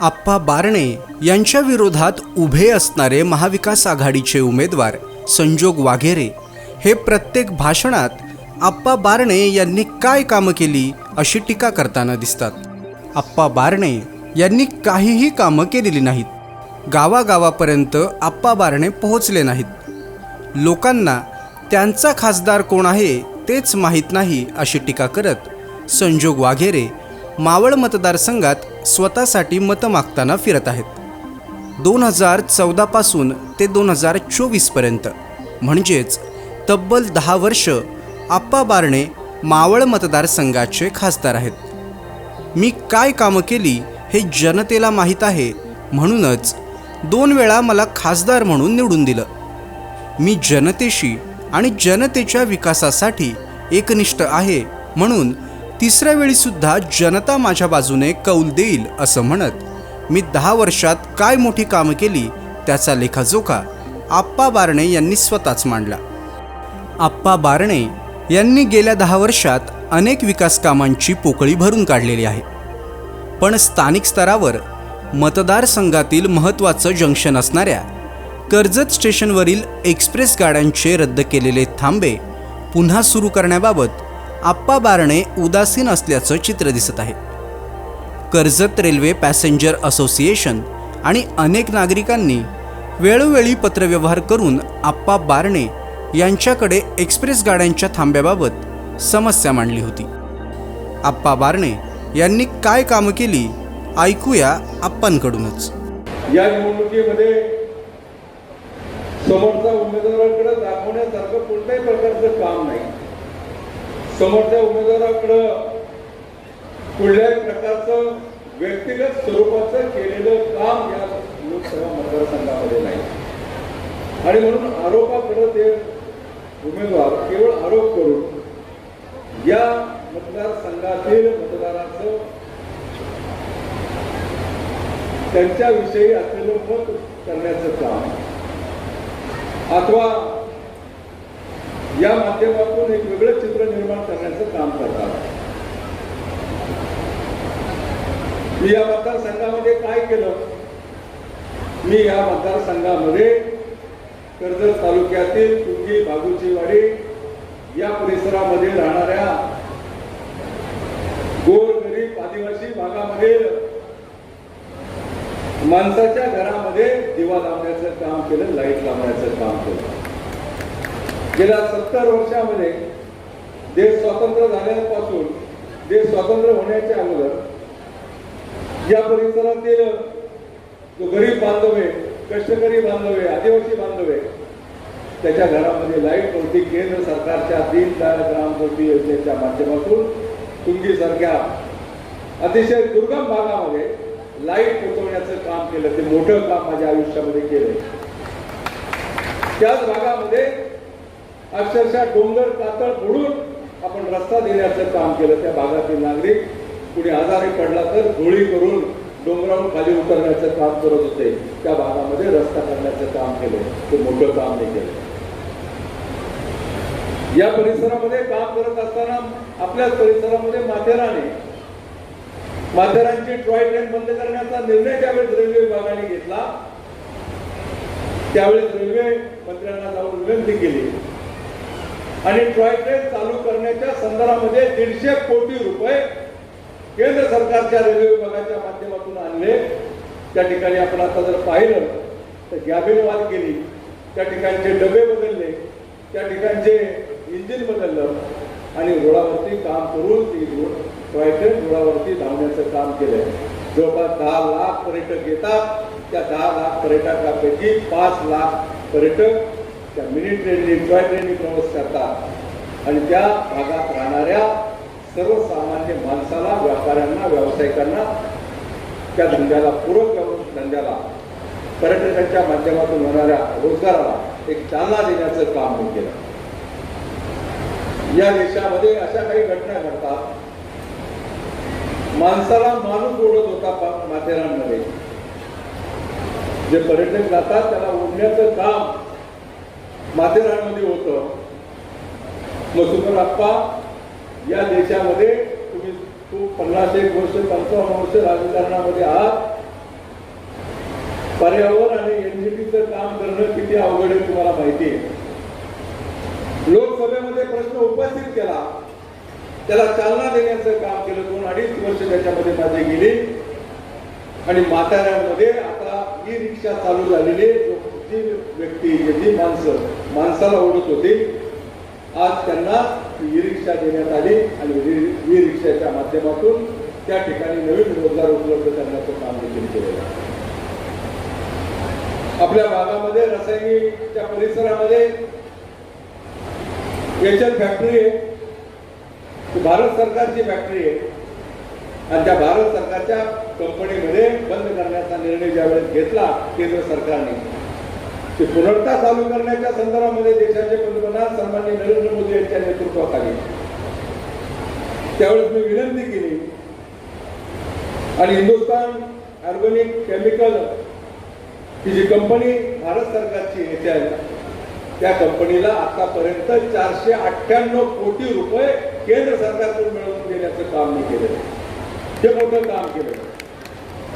आप्पा बारणे यांच्या विरोधात उभे असणारे महाविकास आघाडीचे उमेदवार संजोग वाघेरे हे प्रत्येक भाषणात आप्पा बारणे यांनी काय कामं केली अशी टीका करताना दिसतात. आप्पा बारणे यांनी काहीही कामं केलेली नाहीत. गावागावापर्यंत आप्पा बारणे पोहोचले नाहीत. लोकांना त्यांचा खासदार कोण आहे तेच माहीत नाही अशी टीका करत संजोग वाघेरे मावळ मतदारसंघात स्वतःसाठी मतं मागताना फिरत आहेत. दोन हजार चौदापासून ते दोन हजार चोवीसपर्यंत म्हणजेच तब्बल दहा वर्ष आप्पा बारणे मावळ मतदारसंघाचे खासदार आहेत. मी काय कामं केली हे जनतेला माहीत आहे म्हणूनच दोन वेळा मला खासदार म्हणून निवडून दिलं. मी जनतेशी आणि जनतेच्या विकासासाठी एकनिष्ठ आहे म्हणून तिसऱ्या वेळीसुद्धा जनता माझ्या बाजूने कौल देईल असं म्हणत मी दहा वर्षात काय मोठी कामं केली त्याचा लेखाजोखा आप्पा बारणे यांनी स्वतःच मांडला. आप्पा बारणे यांनी गेल्या दहा वर्षात अनेक विकास कामांची पोकळी भरून काढलेली आहे. पण स्थानिक स्तरावर मतदारसंघातील महत्त्वाचं जंक्शन असणाऱ्या कर्जत स्टेशनवरील एक्सप्रेस गाड्यांचे रद्द केलेले थांबे पुन्हा सुरू करण्याबाबत आप्पा बारणे उदासीन असल्याचं चित्र दिसत आहे. कर्जत रेल्वे पॅसेंजर असोसिएशन आणि अनेक नागरिकांनी वेळोवेळी पत्रव्यवहार करून आप्पा बारणे यांच्याकडे एक्सप्रेस गाड्यांच्या थांब्याबाबत समस्या मांडली होती. आप्पा बारणे यांनी काय कामं केली ऐकूया आप्पांकडूनच. या निवडणुकीमध्ये समोरचा उमेदवाराकडे दाखवण्यासारखं कोणत्याही प्रकारचं काम नाही. समोरच्या उमेदवाराकडं कुठल्याही प्रकारचं व्यक्तिगत स्वरूपाचं केलेलं काम या लोकसभा मतदारसंघामध्ये नाही. आणि म्हणून आरोपाकडे ते उमेदवार केवळ आरोप करून या मतदारसंघातील मतदारांचं त्यांच्याविषयी असलेलं मत करण्याचं काम अथवा या माध्यमातून एक वेगळं चित्र निर्माण करण्याचं काम करतात. मी या मतदारसंघामध्ये काय केलं? मी या मतदारसंघामध्ये कर्जत तालुक्यातील तुंगी बागुचीवाडी या परिसरामध्ये राहणाऱ्या गोरगरीब आदिवासी भागामधील माणसाच्या घरामध्ये दिवा लावण्याचं काम केलं लाइट लावण्याचं काम केलं. गेल्या सत्तर वर्षामध्ये देश स्वतंत्र झाल्यापासून देश स्वतंत्र होण्याच्या अगोदर या परिसरातील जो गरीब बांधव आहे कष्टकरी बांधव आहे आदिवासी बांधव आहे त्याच्या घरामध्ये लाइट नव्हती. केंद्र सरकारच्या दीनदयाळ ग्रामज्योती योजनेच्या माध्यमातून तुंगीसारख्या अतिशय दुर्गम भागामध्ये लाइट पोचवण्याचं काम केलं. ते मोठं काम माझ्या आयुष्यामध्ये केलं त्याच भागामध्ये अक्षरशः डोंगर कातळ फोडून आपण रस्ता देण्याचं काम केलं. त्या भागातील नागरिक कुणी आजारी पडला तर गोळी करून डोंगरावर खाली उतरण्याचं काम करत होते. त्या भागामध्ये रस्ता करण्याचं काम केलं. ते मोठं काम नाही केलं. या परिसरामध्ये काम करत असताना आपल्याच परिसरामध्ये माथेराने माथेरानची टॉय ट्रेन बंद करण्याचा निर्णय ज्यावेळेस रेल्वे विभागाने घेतला. त्यावेळेस रेल्वे मंत्र्यांना जाऊन विनंती केली. आणि टॉय ट्रेन चालू करण्याच्या संदर्भामध्ये दीडशे कोटी रुपये केंद्र सरकारच्या रेल्वे विभागाच्या माध्यमातून आणले. त्या ठिकाणी आपण आता जर पाहिलं तर गॅबिन वाद केली त्या ठिकाणचे डबे बदलले त्या ठिकाणचे इंजिन बदललं आणि रोडावरती काम करून ती रोड टॉय ट्रेन रोडावरती धावण्याचं काम केलंय. जवळपास दहा लाख पर्यटक येतात. त्या दहा लाख पर्यटकांपैकी पाच लाख पर्यटक मिनी ट्रेननी टॉय ट्रेननी प्रवास करतात. आणि त्या भागात राहणाऱ्या सर्वसामान्य माणसाला व्यापाऱ्यांना व्यावसायिकांना त्या धंद्याला पूरक धंद्याला पर्यटकांच्या माध्यमातून होणाऱ्या रोजगाराला एक चालना देण्याचं काम मी केलं. या देशामध्ये अशा काही घटना घडतात. माणसाला माणूस ओढत होता माथेरानमध्ये. जे पर्यटक जातात त्याला ओढण्याचं काम माथेरानमध्ये होतं. मसुकर आप्पा या देशामध्ये तुम्ही तू पन्नास एक वर्ष पंचावन्न वर्ष राजकारणामध्ये आहात. पर्यावरण आणि एनजीटीचं काम करणं किती अवघड आहे तुम्हाला माहिती आहे. लोकसभेमध्ये प्रश्न उपस्थित केला. त्याला चालना देण्याचं काम केलं. दोन अडीच वर्ष त्याच्यामध्ये माझे गेली. आणि म्हाताऱ्यांमध्ये आता ई रिक्षा चालू झालेली जी व्यक्ती जी माणसं माणसाला ओढत होती. आज त्यांना ई रिक्षा देण्यात आली आणि ई रिक्षाच्या माध्यमातून त्या ठिकाणी नवीन रोजगार उपलब्ध करण्याचं काम देखील केलेलं आहे. आपल्या भागामध्ये रसायनीच्या परिसरामध्ये एचएल फॅक्टरी आहे. भारत सरकारची फॅक्टरी आहे. आणि त्या भारत सरकारच्या कंपनीमध्ये बंद करण्याचा निर्णय ज्यावेळेस घेतला केंद्र सरकारने ते पुनर्ता चालू करण्याच्या संदर्भामध्ये देशाचे पंतप्रधान सन्मान्य नरेंद्र मोदी यांच्या नेतृत्वाखाली. त्यावेळेस मी विनंती केली. आणि हिंदुस्तान ऑर्गॅनिक केमिकल ही जी कंपनी भारत सरकारची येते आहे त्या कंपनीला आतापर्यंत चारशे अठ्ठ्याण्णव कोटी रुपये केंद्र सरकारकडून मिळवून देण्याचं काम मी केलं. हे मोठं काम केलं.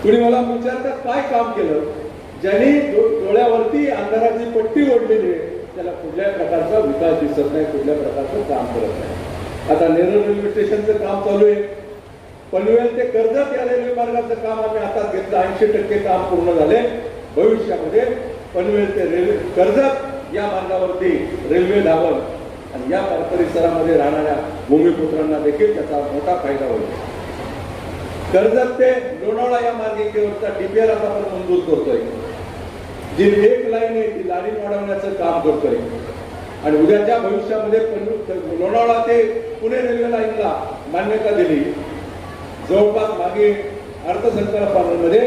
कुणी मला विचारतात काय काम केलं? ज्यांनी डोळ्यावरती अंधाराची पट्टी ओढलेली आहे त्याला कुठल्याही प्रकारचा विकास दिसत नाही कुठल्या प्रकारचं काम करत नाही. आता नेरूळ रेल्वे स्टेशनचं काम चालू आहे. पनवेल ते कर्जत या रेल्वे मार्गाचं काम आम्ही हातात घेतलं ऐंशी टक्के काम पूर्ण झाले. भविष्यामध्ये पनवेल ते रेल्वे कर्जत या मार्गावरती रेल्वे धावल आणि या परिसरामध्ये राहणाऱ्या भूमिपुत्रांना देखील त्याचा मोठा फायदा होईल. कर्जत ते लोणावळा या मार्गिकेवरचा डीपीआर आता आपण मंजूर करतोय. जी एक लाईन आहे ती लाईन वाढवण्याचं काम करतोय. आणि उद्याच्या भविष्यामध्ये लोणावळा ते पुणे रेल्वे लाईनला मान्यता दिली जवळपास मागे अर्थसंकल्पामध्ये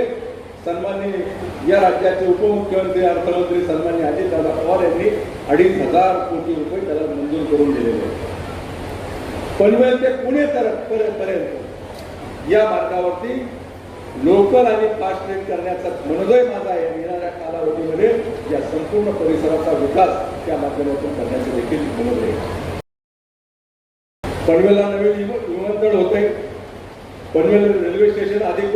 सन्माननीय या राज्याचे उपमुख्यमंत्री अर्थमंत्री सन्माननीय अजितदादा पवार यांनी अडीच हजार कोटी रुपये त्याला मंजूर करून दिलेले पनवेल ते पुणे तर पर्यंत या मार्गावरती लोकल आणि फास्ट ट्रेन करण्याचा मनोदय माझा आहे. येणाऱ्या कालावधीमध्ये या संपूर्ण परिसराचा विकास त्या माध्यमातून करण्याचे देखील मनोदय आहे. पनवेलला नवीन विमानतळ होते पनवेल रेल्वे स्टेशन अधिक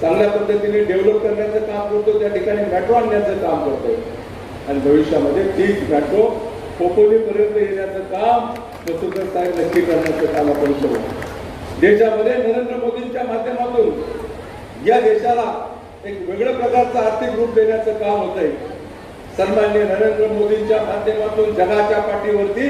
चांगल्या पद्धतीने डेव्हलप करण्याचं काम करतो त्या ठिकाणी मेट्रो आणण्याचं काम करतो आणि भविष्यामध्ये तीच मेट्रो खोपोलीपर्यंत येण्याचं काम मसुदर साहेब नक्की करण्याचं काम आपण करू. देशामध्ये नरेंद्र मोदींच्या माध्यमातून या देशाला एक वेगळ्या प्रकारचं आर्थिक रूप देण्याचं काम होत आहे. सन्मान्य नरेंद्र मोदींच्या माध्यमातून जगाच्या पाठीवरती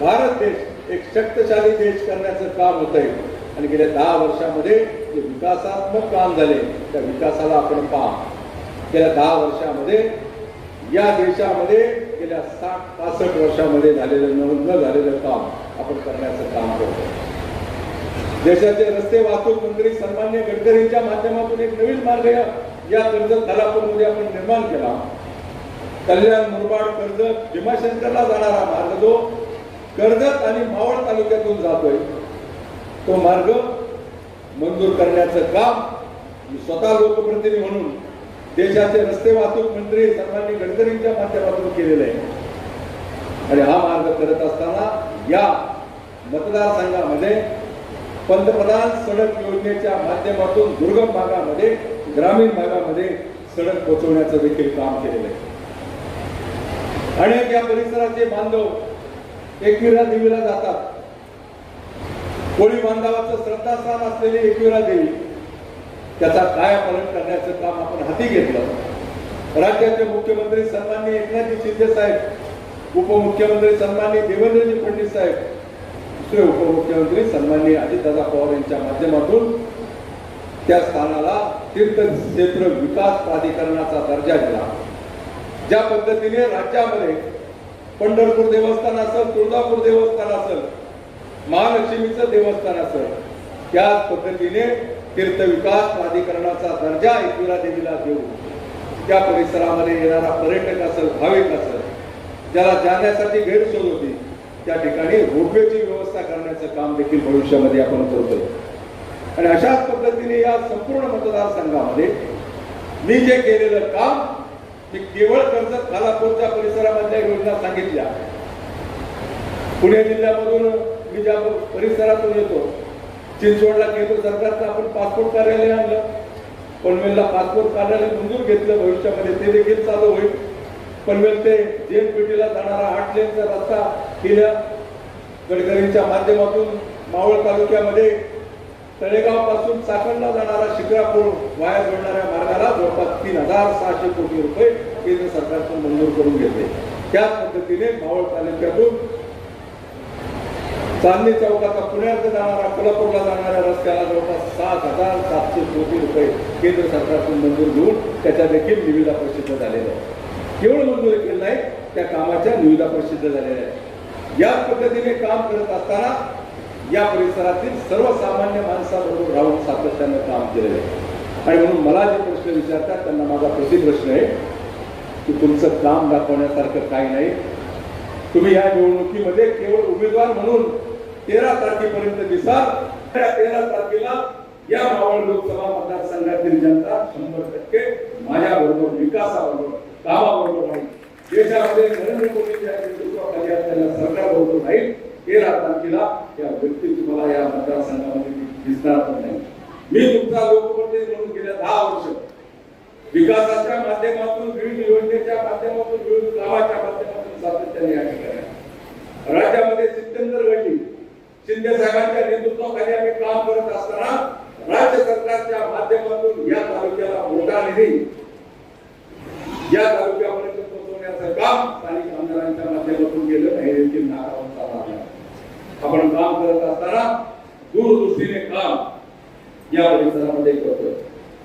भारत देश एक शक्तशाली देश करण्याचं काम होत आहे. आणि गेल्या दहा वर्षामध्ये जे विकासात्मक काम झाले त्या विकासाला आपण पहा. गेल्या दहा वर्षामध्ये या देशामध्ये गेल्या साठ पासष्ट वर्षामध्ये झालेलं न न झालेलं काम आपण करण्याचं काम करतो देशाचे रस्ते वाहतूक मंत्री सन्मान्य गडकरींच्या माध्यमातून एक नवीन मार्ग या या कर्जत खालापूरमध्ये आपण निर्माण केला. कल्याण मुरबाड कर्जत भीमाशंकरला जाणारा मार्ग जो कर्जत आणि मावळ तालुक्यातून जातोय तो मार्ग मंजूर करण्याचं काम मी स्वतः लोकप्रतिनिधी म्हणून देशाचे रस्ते वाहतूक मंत्री सन्मान्य गडकरींच्या माध्यमातून केलेलं आहे. आणि हा मार्ग करत असताना या मतदारसंघामध्ये पंतप्रधान सडक योजनेच्या माध्यमातून दुर्गम भागामध्ये ग्रामीण भागामध्ये सडक पोहोचवण्याचं देखील काम केलेलं आहे. अनेक या परिसराचे बांधव एकविरा देवीला जातात. कोळी बांधवाचं श्रद्धास्थान असलेली एकविरा देवी त्याचा कायापालन करण्याचं काम आपण हाती घेतलं. राज्याचे मुख्यमंत्री सन्माननीय एकनाथजी शिंदे साहेब उपमुख्यमंत्री सन्माननीय देवेंद्रजी फडणवीस साहेब दुसरे उपमुख्यमंत्री सन्मान अजितदादा पवार यांच्या माध्यमातून त्या स्थानाला तीर्थक्षेत्र विकास प्राधिकरणाचा दर्जा दिला. ज्या पद्धतीने राज्यामध्ये पंढरपूर देवस्थान असेल तुळजापूर देवस्थान असेल महालक्ष्मीचं देवस्थान असेल त्याच पद्धतीने तीर्थ विकास प्राधिकरणाचा दर्जा एकविरा देवीला देऊ त्या परिसरामध्ये येणारा पर्यटक असेल भाविक असेल ज्याला जाण्यासाठी गैरसोय होती त्या ठिकाणी रोपवेची व्यवस्था करण्याचं काम देखील भविष्यामध्ये आपण करतोय. आणि अशाच पद्धतीने या संपूर्ण मतदारसंघामध्ये मी जे केलेलं काम मी केवळ कर्जत खालापूरच्या परिसरामधल्या योजना सांगितल्या. पुणे जिल्ह्यामधून मी ज्या परिसरातून येतो चिंचवडला केंद्र सरकारचं आपण पासपोर्ट कार्यालय आणलं. पनवेलला पासपोर्ट कार्यालय मंजूर घेतलं भविष्यामध्ये ते देखील चालू होईल. पनवेल ते जेएनपीटीला जाणारा आठ लेनचा रस्ता केल्या गडकरींच्या माध्यमातून मावळ तालुक्यामध्ये तळेगावपासून चाकणला जाणारा शिक्रापूर वाया जोडणाऱ्या मार्गाला जवळपास तीन हजार सहाशे कोटी रुपये केंद्र सरकारकडून मंजूर करून घेतले. त्याच पद्धतीने मावळ तालुक्यातून चांदणी चौकाचा पुण्यात जाणारा कोल्हापूरला जाणाऱ्या रस्त्याला जवळपास सात हजार सातशे कोटी रुपये केंद्र सरकारकडून मंजूर घेऊन त्याच्या देखील निविदा प्रसिद्ध झालेल्या आहेत. केवळ मंजूर केलं नाही त्या कामाच्या निविदा प्रसिद्ध झालेल्या आहेत. याच पद्धतीने काम करत असताना या परिसरातील सर्वसामान्य माणसाबरोबर राहून सातत्यानं काम केलेलं आहे. आणि म्हणून मला जे प्रश्न विचारतात त्यांना माझा प्रतिप्रश्न आहे की तुमचं काम दाखवण्यासारखं काही नाही. तुम्ही या निवडणुकीमध्ये केवळ उमेदवार म्हणून तेरा तारखेपर्यंत दिसाल. त्या तेरा तारखेला या मावळ लोकसभा मतदारसंघातील जनता शंभर टक्के माझ्याबरोबर विकासाबरोबर कामाबरोबर राहील. देशामध्ये नरेंद्र मोदींच्या नेतृत्वाखाली असलेल्या सरकार राहील. तेरा तारखेला या व्यक्ती तुम्हाला या मतदारसंघामध्ये दिसणार पण नाही. मी तुमचा लोकप्रतिनिधी म्हणून गेल्या दहा वर्ष विकासाच्या माध्यमातून विविध योजनेच्या माध्यमातून विविध कामाच्या माध्यमातून सातत्याने या ठिकाणी राज्यामध्ये सिद्धेंद्र घडली शिंदे साहेबांच्या नेतृत्वाखाली आम्ही काम करत असताना राज्य सरकारच्या माध्यमातून या तालुक्याला मोठा निधी या तालुक्यापर्यंत पोहोचवण्याचं काम स्थानिक आमदारांच्या माध्यमातून गेलं नाही देखील आपण काम करत असताना दूरदृष्टीने काम या परिसरामध्ये करतोय.